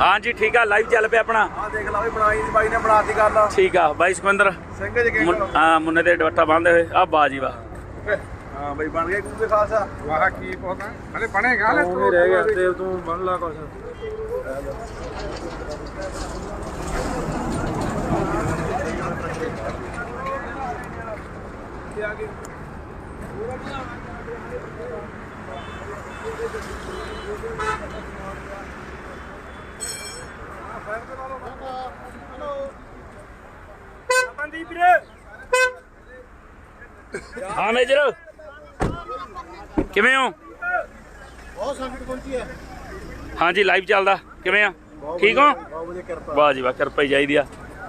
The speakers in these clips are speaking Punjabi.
ਹਾਂਜੀ ਠੀਕ ਆ ਲਾਈਵ ਚੱਲ ਪਿਆ ਆਪਣਾ। ਆ ਦੇਖ ਲਾ ਵੀ ਬਣਾਈ ਦੀ ਬਾਈ ਨੇ ਬਣਾਤੀ ਗੱਲ। ਠੀਕ ਆ ਬਾਈ ਸੁਖਵਿੰਦਰ। ਸਿੰਘ ਜੀ ਮੁੰ- ਹਾਂ ਮੁੰਨੇ ਦੇ ਦੁਪੱਟਾ ਬੰਨ੍ਹਦੇ ਹੋਏ ਆ ਬਾਜੀ ਵਾ। ਹਾਂ ਬਾਈ ਬਣ ਗਿਆ ਗੁਰੂ ਦੇ ਖਾਲਸਾ। ਵਾਹ ਕੀ ਪਤਾ ਹਲੇ ਬਣੇਗਾ ਹਲੇ ਉਹ ਰਹਿ ਗਿਆ ਤੇਲ ਤੂੰ ਬਣ ਲਾ ਕੁਛ। ਹਾਂ ਮੇਜਰ। ਕਿਵੇਂ ਹੋ? ਬਹੁਤ ਸੰਕਟ ਪਹੁੰਚੀ ਹੈ। ਹਾਂਜੀ ਲਾਈਵ ਚੱਲਦਾ। ਕਿਵੇਂ ਆ? ਠੀਕ ਹੋ? ਵਾਹ ਜੀ ਵਾਹ ਕਿਰਪਾ ਹੀ ਚਾਹੀਦੀ ਆ।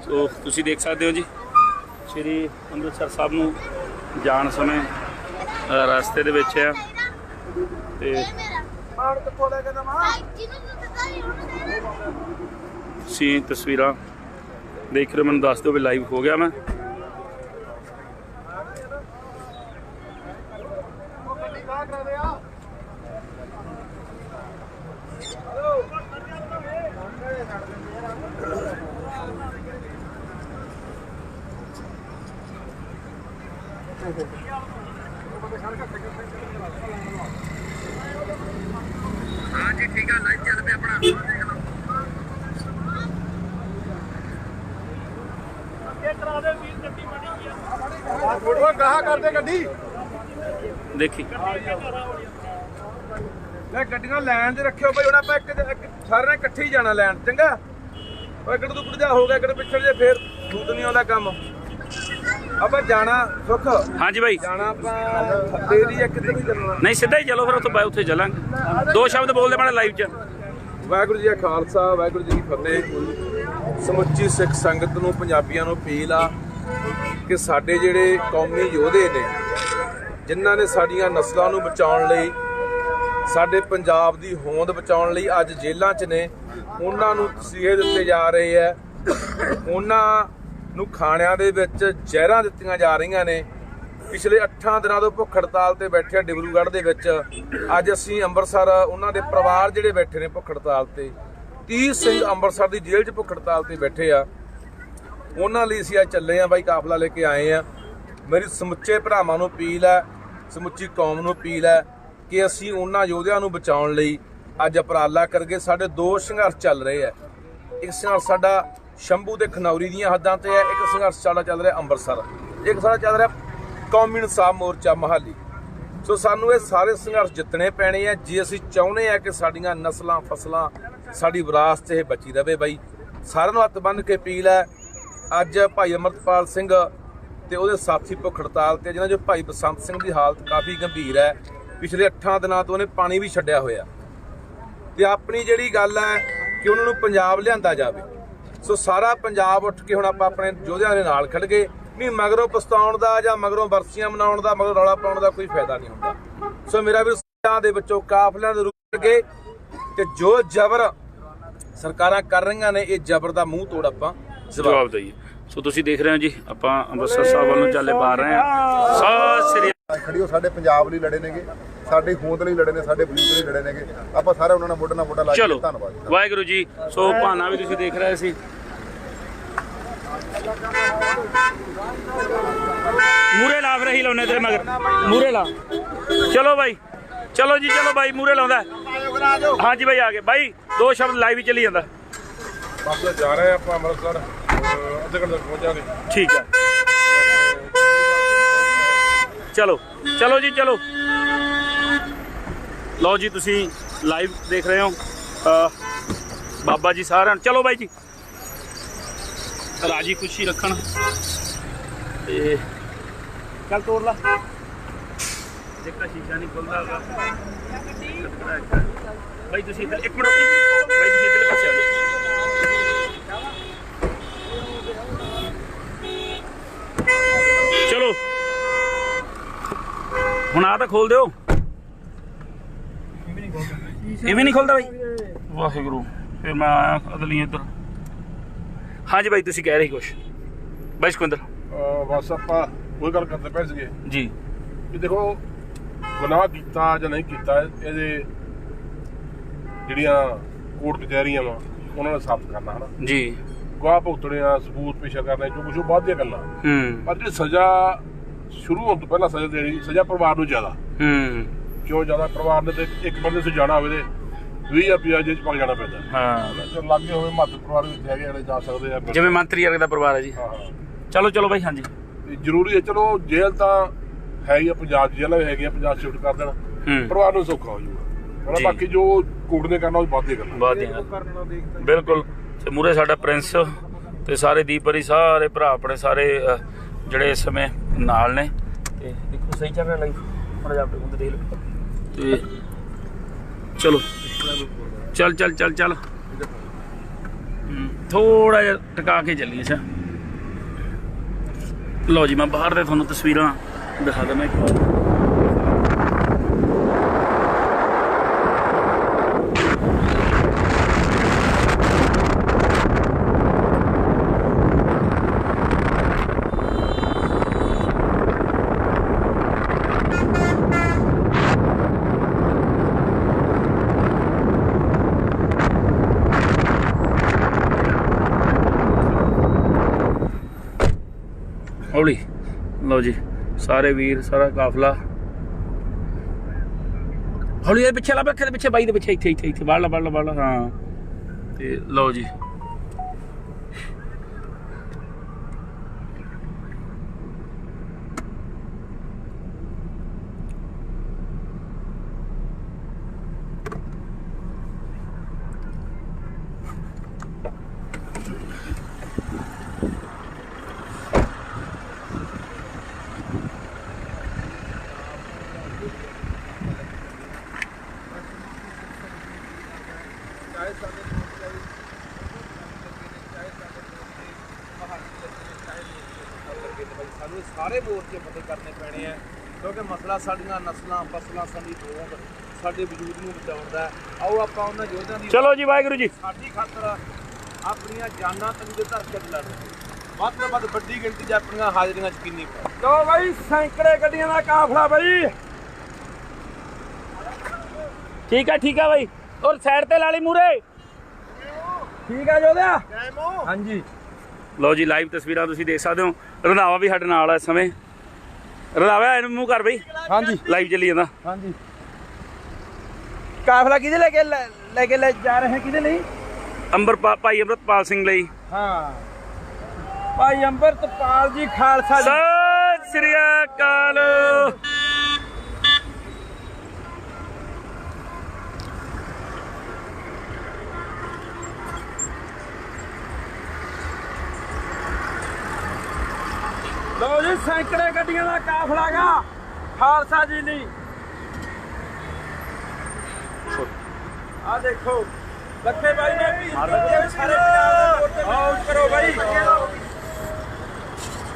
ਸੋ ਤੁਸੀਂ ਦੇਖ ਸਕਦੇ ਹੋ ਜੀ ਸ਼੍ਰੀ ਅੰਮ੍ਰਿਤਸਰ ਸਾਹਿਬ ਨੂੰ ਜਾਣ ਸਮੇਂ ਰਸਤੇ ਦੇ ਵਿੱਚ ਆ। ਤੇ ਮਾਣ ਕਿੱਥੋਂ ਲੈ ਕੇ ਦਵਾਂ ਤੁਸੀਂ ਤਸਵੀਰਾਂ ਦੇਖ ਰਹੇ ਹੋ, ਮੈਨੂੰ ਦੱਸ ਦਿਓ ਵੀ ਲਾਈਵ ਹੋ ਗਿਆ ਮੈਂ। ਹਾਂਜੀ ਠੀਕ ਆ ਲਾਈਵ ਚੱਲ ਪਿਆ ਆਪਣਾ ਦੇਖ ਲਓ ਥੋੜਾ ਗਾਹ ਕਰਦੇ ਗੱਡੀ? ਦੇਖੀ। ਲੈ ਗੱਡੀਆਂ ਲੈਣ 'ਚ ਰੱਖਿਓ ਬਈ ਹੁਣ ਆਪਾਂ ਇੱਕ ਇੱਕ ਸਾਰੇ ਨੇ ਇਕੱਠੇ ਹੀ ਜਾਣਾ ਲੈਣ ਚੰਗਾ? ਉਹ ਇੱਕ ਤੋਂ ਜਾ ਹੋ ਗਿਆ ਇੱਕ ਪਿੱਛੜ ਜੇ ਫੇਰ ਦੂਤ ਨਹੀਂ ਆਉਂਦਾ ਕੰਮ। ਆਪਾਂ ਜਾਣਾ ਸੁੱਖ? ਹਾਂਜੀ ਬਾਈ। ਜਾਣਾ ਆਪਾਂ ਤੇਰੀ ਇੱਕ ਤੇ ਨਹੀਂ ਚੱਲਣਾ। ਨਹੀਂ ਸਿੱਧਾ ਹੀ ਚਲੋ ਫਿਰ ਉੱਥੇ ਬਾਈ ਉੱਥੇ ਚੱਲਾਂਗੇ। ਦੋ ਸ਼ਬਦ ਬੋਲਦੇ ਮਾੜੇ ਲਾਈਵ 'ਚ। ਵਾਹਿਗੁਰੂ ਜੀ ਕਾ ਖਾਲਸਾ ਵਾਹਿਗੁਰੂ ਜੀ ਕੀ ਫਤਿਹ। ਸਮੁੱਚੀ ਸਿੱਖ ਸੰਗਤ ਨੂੰ, ਪੰਜਾਬੀਆਂ ਨੂੰ ਅਪੀਲ ਆ ਕਿ ਸਾਡੇ ਜਿਹੜੇ ਕੌਮੀ ਯੋਧੇ ਨੇ, ਜਿਨ੍ਹਾਂ ਨੇ ਸਾਡੀਆਂ ਨਸਲਾਂ ਨੂੰ ਬਚਾਉਣ ਲਈ, ਸਾਡੇ ਪੰਜਾਬ ਦੀ ਹੋਂਦ ਬਚਾਉਣ ਲਈ ਅੱਜ ਜੇਲ੍ਹਾਂ 'ਚ ਨੇ, ਉਹਨਾਂ ਨੂੰ ਤਸੀਹੇ ਦਿੱਤੇ ਜਾ ਰਹੇ ਆ ਉਹਨਾਂ ਨੂੰ ਖਾਣਿਆਂ ਦੇ ਵਿੱਚ ਜ਼ਹਿਰਾਂ ਦਿੱਤੀਆਂ ਜਾ ਰਹੀਆਂ ਨੇ। ਪਿਛਲੇ 8 ਦਿਨਾਂ ਤੋਂ ਭੁੱਖ ਹੜਤਾਲ ਤੇ ਬੈਠੇ ਡਿਬਰੂਗੜ੍ਹ ਦੇ ਵਿੱਚ। ਅੱਜ ਅਸੀਂ ਅੰਮ੍ਰਿਤਸਰ, ਉਹਨਾਂ ਦੇ ਪਰਿਵਾਰ ਜਿਹੜੇ ਬੈਠੇ ਨੇ ਭੁੱਖ ਹੜਤਾਲ ਤੇ 30 ਸਿੰਘ ਅੰਮ੍ਰਿਤਸਰ ਦੀ ਜੇਲ੍ਹ 'ਚ ਭੁੱਖ ਹੜਤਾਲ ਤੇ ਬੈਠੇ ਆ। ਉਹਨਾਂ ਲਈ ਅਸੀਂ ਅੱਜ ਚੱਲੇ ਆ ਬਾਈ ਕਾਫਲਾ ਲੈ ਕੇ ਆਏ ਆ। ਮੇਰੀ ਸਮੁੱਚੇ ਭਰਾਵਾਂ ਨੂੰ ਅਪੀਲ ਹੈ, ਸਮੁੱਚੀ ਕੌਮ ਨੂੰ ਅਪੀਲ ਹੈ ਕਿ ਅਸੀਂ ਉਹਨਾਂ ਯੋਧਿਆਂ ਨੂੰ ਬਚਾਉਣ ਲਈ ਅੱਜ ਉਪਰਾਲਾ ਕਰਕੇ ਸਾਡੇ ਦੋ ਸੰਘਰਸ਼ ਚੱਲ ਰਹੇ ਆ। ਇੱਕ ਸੰਘਰਸ਼ ਸਾਡਾ ਸ਼ੰਭੂ ਤੇ ਖਨੌਰੀ ਦੀਆਂ ਹੱਦਾਂ ਤੇ ਹੈ, ਇੱਕ ਸੰਘਰਸ਼ ਸਾਡਾ ਚੱਲ ਰਿਹਾ ਅੰਮ੍ਰਿਤਸਰ। ਇੱਕ ਸਾਡਾ ਚੱਲ ਰਿਹਾ ਕੌਮੀ ਇਨਸਾਫ ਮੋਰਚਾ ਮਹਾਲੀ। ਸੋ ਸਾਨੂੰ ਇਹ ਸਾਰੇ ਸੰਘਰਸ਼ ਜਿੱਤਣੇ ਪੈਣੇ ਆ। ਜੇ ਅਸੀਂ ਚਾਹੁੰਦੇ ਆ ਕਿ ਸਾਡੀਆਂ ਨਸਲਾਂ, ਫਸਲਾਂ ਸਾਡੀ ਵਿਰਾਸਤ ਇਹ ਬਚੀ ਰਵੇ ਬਾਈ। ਸਾਰਿਆਂ ਨੂੰ ਹੱਥ ਬੰਨ੍ਹ ਕੇ ਅਪੀਲ ਹੈ, ਅੱਜ ਭਾਈ ਅਮਰਤਪਾਲ ਸਿੰਘ ਤੇ ਉਹਦੇ ਸਾਥੀ ਭੁੱਖ ਹੜਤਾਲ ਤੇ ਜਿਹਨਾਂ ਜੋ ਭਾਈ ਬਸੰਤ ਸਿੰਘ ਦੀ ਹਾਲਤ ਕਾਫੀ ਗੰਭੀਰ ਹੈ। ਪਿਛਲੇ 8 ਦਿਨਾਂ ਤੋਂ ਉਹਨੇ ਪਾਣੀ ਵੀ ਛੱਡਿਆ ਹੋਇਆ। ਤੇ ਆਪਣੀ ਜਿਹੜੀ ਗੱਲ ਹੈ ਕਿ ਉਹਨਾਂ ਨੂੰ ਪੰਜਾਬ ਲਿਆਂਦਾ ਜਾਵੇ। ਸੋ ਸਾਰਾ ਪੰਜਾਬ ਉੱਠ ਕੇ ਹੁਣ ਆਪਾਂ ਆਪਣੇ ਯੋਧਿਆਂ ਦੇ ਨਾਲ ਖੜ ਗਏ। ਨਹੀਂ, ਮਗਰੋਂ ਪਛਤਾਉਣ ਦਾ ਜਾਂ ਮਗਰੋਂ ਵਰਸੀਆਂ ਮਨਾਉਣ ਦਾ, ਮਗਰੋਂ ਰੌਲਾ ਪਾਉਣ ਦਾ ਕੋਈ ਫਾਇਦਾ ਨਹੀਂ ਹੁੰਦਾ। ਸੋ ਮੇਰਾ ਵੀ ਸਿਆਂ ਦੇ ਵਿੱਚੋਂ ਕਾਫਲਿਆਂ ਦੇ ਰੁਕ ਗਏ ਤੇ ਜੋ ਜ਼ਬਰ ਸਰਕਾਰਾਂ ਕਰ ਰਹੀਆਂ ਨੇ ਇਹ ਜ਼ਬਰ ਦਾ ਮੂੰਹ ਤੋੜ ਆਪਾਂ ਜਵਾਬ ਦਈਏ। ਸੋ ਤੁਸੀਂ ਦੇਖ ਰਹੇ ਹੋ ਜੀ ਆਪਾਂ ਅੰਮ੍ਰਿਤਸਰ ਸਾਹਿਬ ਵੱਲ ਨੂੰ ਚੱਲੇ ਪਾ ਰਹੇ ਹਾਂ। ਸਤਿ ਸ੍ਰੀ ਖੜੀ ਉਹ ਸਾਡੇ ਪੰਜਾਬ ਲਈ ਲੜੇ ਨੇਗੇ ਸਾਡੇ ਹੋਂਦ ਲਈ ਲੜੇ ਨੇ ਸਾਡੇ ਵਜੂਦ ਲਈ ਲੜੇ ਨੇਗੇ। ਆਪਾਂ ਸਾਰੇ ਉਹਨਾਂ ਨਾਲ ਮੋਢੇ ਨਾਲ ਮੋਢਾ ਲਾ ਕੇ ਚਲੋ ਧੰਨਵਾਦ। ਵਾਹਿਗੁਰੂ ਜੀ ਸੋ ਭਾਨਾ ਵੀ ਤੁਸੀਂ ਦੇਖ ਰਹੇ ਸੀ। ਮੂਰੇ ਲਾ ਫਿਰ ਹੀ ਲਾਉਨੇ ਤੇਰੇ ਮਗਰ। ਮੂਰੇ ਲਾ। ਚਲੋ ਬਾਈ ਚਲੋ ਜੀ ਚਲੋ ਬਾਈ ਮੂਰੇ ਲਾਉਂਦਾ। ਹਾਂਜੀ ਬਾਈ ਆ ਗਏ। ਬਾਈ ਦੋ ਸ਼ਬਦ ਲਾਈਵ ਹੀ ਚੱਲੀ ਜਾਂਦਾ। ਬਸ ਜਾ ਰਹੇ ਆਪਾਂ ਅੰਮ੍ਰਿਤਸਰ ਅੱਧੇ ਘੰਟੇ ਤੱਕ ਪਹੁੰਚ ਜਾਵਾਂਗੇ ਠੀਕ ਹੈ ਚਲੋ ਚਲੋ ਜੀ ਚਲੋ। ਲਓ ਜੀ ਤੁਸੀਂ ਲਾਈਵ ਦੇਖ ਰਹੇ ਹੋ। ਬਾਬਾ ਜੀ ਸਾਰਿਆਂ ਨੂੰ। ਚਲੋ ਬਾਈ ਜੀ। ਰਾਜੀ ਖੁਸ਼ੀ ਰੱਖਣ। ਤੇ ਚੱਲ ਤੋੜ ਲਾ। ਦੇਖਾ ਸ਼ੀਸ਼ਾ ਨਹੀਂ ਖੁੱਲਦਾ ਹੈਗਾ। ਬਾਈ ਤੁਸੀਂ ਇੱਧਰ ਇੱਕ ਮਿੰਟ ਰੁਕੋ। ਬਾਈ ਤੁਸੀਂ ਇੱਧਰ ਪਾਸੇ ਆ ਜਾਓ। ਚਲੋ। ਹੁਣ ਆ ਤਾਂ ਖੋਲ ਦਿਓ। ਇਹ ਵੀ ਨਹੀਂ ਖੋਲਦਾ ਬਾਈ। ਵਾਹਿਗੁਰੂ ਫਿਰ ਮੈਂ ਆਇਆ ਅਦਲੀ ਇੱਧਰ। ਹਾਂਜੀ ਬਾਈ ਤੁਸੀਂ ਕਹਿ ਰਹੇ ਕੁਛ। ਬਾਈ ਸੁਖਵਿੰਦਰ। ਅਹ ਬਸ ਆਪਾਂ ਉਹ ਗੱਲ ਕਰਦੇ ਪਏ ਸੀਗੇ। ਜੀ। ਕਿ ਦੇਖੋ ਗੁਨਾਹ ਕੀਤਾ ਜਾਂ ਨਹੀਂ ਕੀਤਾ ਇਹਦੇ ਜਿਹੜੀਆਂ ਕੋਰਟ ਕਚਹਿਰੀਆਂ ਵਾ ਉਹਨਾਂ ਨੇ ਸਾਬਤ ਕਰਨਾ ਹਨਾ? ਜੀ। ਗਵਾਹ ਭੁਗਤਣੇ ਆ ਸਬੂਤ ਪੇਸ਼ ਕਰਨੇ ਜੋ ਕੁਝ ਉਹ ਬਾਅਦ ਦੀਆਂ ਗੱਲਾਂ। ਹੂੰ। ਪਰ ਜਿਹੜੀ ਸਜ਼ਾ ਸ਼ੁਰੂ ਹੋਣ ਤੋਂ ਪਹਿਲਾਂ ਸਜ਼ਾ ਦੇਣੀ ਸਜ਼ਾ ਪਰਿਵਾਰ ਨੂੰ ਜ਼ਿਆਦਾ। ਹੂੰ। ਕਿਉਂ ਜ਼ਿਆਦਾ? ਪਰਿਵਾਰ ਨੇ ਤੇ ਇੱਕ ਬੰਦੇ ਤੋਂ ਜਾਣਾ ਹੋਵੇ ਤੇ 20 ਰੁਪਿਆ ਜੇ ਚ ਪਾ ਜਾਣਾ ਪੈਂਦਾ। ਹਾਂ। ਜੋ ਲੱਗੇ ਹੋਵੇ ਮੱਧ ਪਰਿਵਾਰ ਵਿੱਚ ਹੈਗੇ ਜਿਹੜੇ ਜਾ ਸਕਦੇ ਆ। ਜਿਵੇਂ ਮੰਤਰੀ ਵਰਗ ਦਾ ਪਰਿਵਾਰ ਹੈ ਜੀ। ਚਲੋ ਚਲੋ ਬਾਈ ਹਾਂਜੀ। ਜ਼ਰੂਰੀ ਹੈ ਚਲੋ ਜੇਲ੍ਹ ਤਾਂ ਹੈ ਹੀ ਆ ਪੰਜਾਬ ਜੇਲ੍ਹਾਂ ਹੈਗੀਆਂ ਪੰਜਾਬ ਸ਼ਿਫਟ ਕਰ ਦੇਣ। ਪਰਿਵਾਰ ਨੂੰ ਸੌਖਾ ਹੋ ਜਾਊਗਾ। ਬਾਕੀ ਜੋ ਕੋਰਟ ਨੇ ਕਰਨਾ ਉਹ ਬਾਅਦ ਦੇ ਕਰਨਾ। ਬਾਤ ਦੀਆਂ ਬਿਲਕੁਲ ਤੇ ਮੂਰੇ ਸਾਡਾ ਪ੍ਰਿੰਸ ਤੇ ਸਾਰੇ ਦੀਪਰੀ ਸਾਰੇ ਭਰਾ ਆਪਣੇ ਸਾਰੇ ਜਿਹੜੇ ਇਸ ਸਮੇਂ ਨਾਲ ਨੇ। ਤੇ ਦੇਖੋ ਸਹੀ ਚੱਲ ਰਿਹਾ ਲਾਈਵ ਥੋੜਾ ਜਿਹਾ ਆਪਣੇ ਹੁੰਦੇ ਦੇਖ ਲਓ। ਤੇ ਚਲੋ। ਚੱਲ ਚੱਲ ਚੱਲ ਚੱਲ। ਥੋੜਾ ਜਿਹਾ ਟਿਕਾ ਕੇ ਚੱਲੀ ਅੱਛਾ। ਲਓ ਜੀ ਮੈਂ ਬਾਹਰ ਦੇ ਤੁਹਾਨੂੰ ਤਸਵੀਰਾਂ ਦਿਖਾ ਦਵਾਂ ਇੱਕ ਵਾਰ ਹੌਲੀ ਲਓ ਜੀ, ਸਾਰੇ ਵੀਰ, ਸਾਰਾ ਕਾਫਲਾ। ਹੌਲੀ ਇਹ ਪਿੱਛੇ ਲੱਭ ਰੱਖੇ ਦੇ ਪਿੱਛੇ ਬਾਈ ਦੇ ਪਿੱਛੇ ਇੱਥੇ ਇੱਥੇ ਇੱਥੇ ਵੜ ਲਾ ਵੜ ਲਾ ਵੜ ਲਾ ਹਾਂ, ਤੇ ਲਓ ਜੀ। ਸਾਰੇ ਮੋਰਚੇ ਫਤਿਹ ਕਰਨੇ ਪੈਣੇ ਆ ਕਿਉਂਕਿ ਮਸਲਾ ਸਾਡੀਆਂ ਨਸਲਾਂ ਫਸਲਾਂ ਸਾਡੀ ਹੋਂਦ ਸਾਡੇ ਵਜੂਦ ਨੂੰ ਬਚਾਉਣ ਦਾ ਹੈ। ਆਓ ਆਪਾਂ ਉਹਨਾਂ ਯੋਧਿਆਂ ਦੀ ਚਲੋ ਜੀ ਵਾਹਿਗੁਰੂ ਜੀ। ਸਾਡੀ ਖਾਤਰ ਆਪਣੀਆਂ ਜਾਨਾਂ ਤੰਗ ਦੇ ਧਰ ਕੇ ਲੜਨ। ਵੱਧ ਤੋਂ ਵੱਧ ਵੱਡੀ ਗਿਣਤੀ 'ਚ ਆਪਣੀਆਂ ਹਾਜ਼ਰੀਆਂ ਯਕੀਨੀ ਕਰੋ। ਲੋ ਬਾਈ ਸੈਂਕੜੇ ਗੱਡੀਆਂ ਦਾ ਕਾਫਲਾ ਬਾਈ। ਠੀਕ ਹੈ ਠੀਕ ਹੈ ਬਾਈ। ਔਰ ਸਾਈਡ ਤੇ ਲਾ ਲਈ ਮੂਰੇ ਠੀਕ ਆ ਜੋਦਿਆ ਹਾਂਜੀ। ਲਓ ਜੀ ਲਾਈਵ ਤਸਵੀਰਾਂ ਤੁਸੀਂ ਦੇਖ ਸਕਦੇ ਹੋ। ਰੰਧਾਵਾ ਵੀ ਸਾਡੇ ਨਾਲ ਆ ਇਸ ਸਮੇਂ। ਰੰਧਾਵਾ ਇਹਨੂੰ ਮੂੰਹ ਕਰ ਬਈ। ਹਾਂਜੀ। ਲਾਈਵ ਚੱਲੀ ਜਾਂਦਾ। ਹਾਂਜੀ। ਕਾਫਲਾ ਕਿਹਦੇ ਲੈ ਕੇ ਲੈ ਕੇ ਲੈ ਜਾ ਰਹੇ ਹੈ ਕਿਹਦੇ ਲਈ? ਅੰਬਰ ਭਾਈ ਅੰਮ੍ਰਿਤਪਾਲ ਸਿੰਘ ਲਈ। ਹਾਂ। ਭਾਈ ਅੰਮ੍ਰਿਤਪਾਲ ਜੀ ਖਾਲਸਾ ਜੀ। ਸਤਿ ਸ੍ਰੀ ਅਕਾਲ। ਲੋ ਜੀ ਸੈਂਕੜੇ ਗੱਡੀਆਂ ਦਾ ਕਾਫਲਾ ਗਾ ਖਾਲਸਾ ਜੀ ਲਈ। ਆ ਦੇਖੋ ਲੱਖੇ ਬਾਈ ਨੇ ਵੀ ਸਾਰੇ ਆਊਟ ਕਰੋ ਬਾਈ।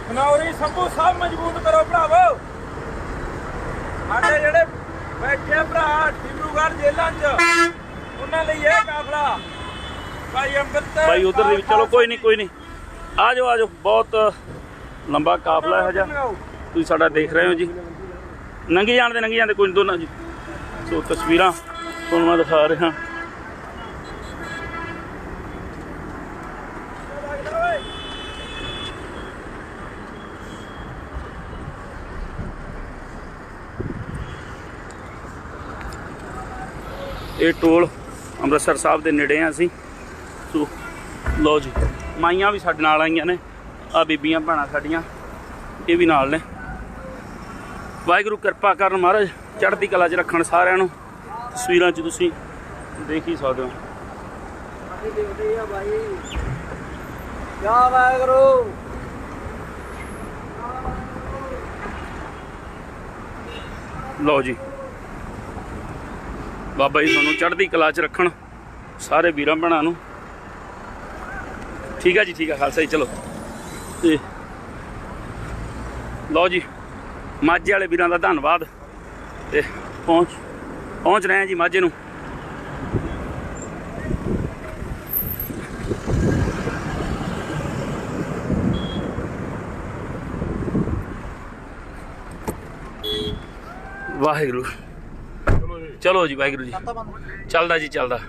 ਖਨੌਰੀ ਸੰਭੂ ਸਭ ਮਜ਼ਬੂਤ ਕਰੋ ਭਰਾਵੋ। ਸਾਡੇ ਜਿਹੜੇ ਬੈਠੇ ਭਰਾ ਡਿਬਰੂਗੜ੍ਹ ਜੇਲ੍ਹਾਂ 'ਚ ਉਹਨਾਂ ਲਈ ਇਹ ਕਾਫਲਾ। ਭਾਈ ਅੰਮ੍ਰਿਤ ਭਾਈ ਉਧਰ ਦੇ ਵਿੱਚ ਚਲੋ ਕੋਈ ਨਹੀਂ ਕੋਈ ਨਹੀਂ। ਆ ਜਾਓ ਆ ਜਾਓ ਬਹੁਤ ਲੰਬਾ ਕਾਫਲਾ ਹੈ ਜਾ ਤੁਸੀਂ ਸਾਡਾ ਦੇਖ ਰਹੇ ਹੋ ਜੀ। ਨੰਗੀ ਜਾਣ ਦੇ, ਨੰਗੀ ਜਾਂਦੇ ਕੋਈ ਨੀ ਦੋਨਾਂ ਜੀ। ਸੋ ਤਸਵੀਰਾਂ ਤੁਹਾਨੂੰ ਮੈਂ ਦਿਖਾ ਰਿਹਾ। ਇਹ ਟੋਲ ਅੰਮ੍ਰਿਤਸਰ ਸਾਹਿਬ ਦੇ ਨੇੜੇ ਆ ਅਸੀਂ। ਸੋ ਲਓ ਜੀ, ਮਾਈਆਂ ਵੀ ਸਾਡੇ ਨਾਲ ਆਈਆਂ ਨੇ। ਆ ਬੀਬੀਆਂ ਭੈਣਾਂ ਸਾਡੀਆਂ, ਇਹ ਵੀ ਨਾਲ ਨੇ। ਵਾਹਿਗੁਰੂ ਕਿਰਪਾ ਕਰਨ ਮਹਾਰਾਜ, ਚੜ੍ਹਦੀ ਕਲਾ 'ਚ ਰੱਖਣ ਸਾਰਿਆਂ ਨੂੰ। ਤਸਵੀਰਾਂ 'ਚ ਤੁਸੀਂ ਦੇਖ ਹੀ ਸਕਦੇ ਹੋ। ਕਿਆ ਵਾਹਿਗੁਰੂ ਲਓ ਜੀ। ਬਾਬਾ ਜੀ ਤੁਹਾਨੂੰ ਚੜ੍ਹਦੀ ਕਲਾ 'ਚ ਰੱਖਣ ਸਾਰੇ ਵੀਰਾਂ ਭੈਣਾਂ ਨੂੰ। ਠੀਕ ਆ ਜੀ, ਠੀਕ ਆ, ਖਾਲਸਾ ਜੀ, ਚਲੋ। ਤੇ ਲਓ ਜੀ, ਮਾਝੇ ਵਾਲੇ ਵੀਰਾਂ ਦਾ ਧੰਨਵਾਦ ਤੇ ਪਹੁੰਚ ਪਹੁੰਚ ਰਹੇ ਹਾਂ ਜੀ ਮਾਝੇ ਨੂੰ। ਵਾਹਿਗੁਰੂ। ਚਲੋ ਜੀ, ਵਾਹਿਗੁਰੂ ਜੀ। ਚੱਲਦਾ ਜੀ, ਚੱਲਦਾ।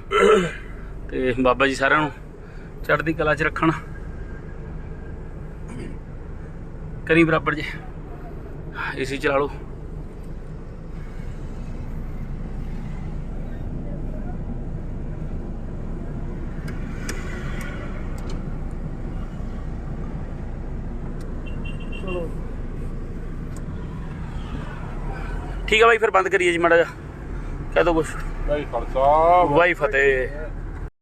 ਤੇ ਬਾਬਾ ਜੀ ਸਾਰਿਆਂ ਨੂੰ ਚੜ੍ਹਦੀ ਕਲਾ 'ਚ ਰੱਖਣ। ਕਰੀ ਬਰਾਬਰ ਜੇ। ਏਸੀ ਚਲਾ ਲਓ। ਠੀਕ ਆ ਬਾਈ ਫਿਰ ਬੰਦ ਕਰੀਏ ਜੀ ਮਾੜਾ ਜਿਹਾ। ਕਹਿ ਦੋ ਕੁਛ। ਵਾਈ ਫਤਿਹ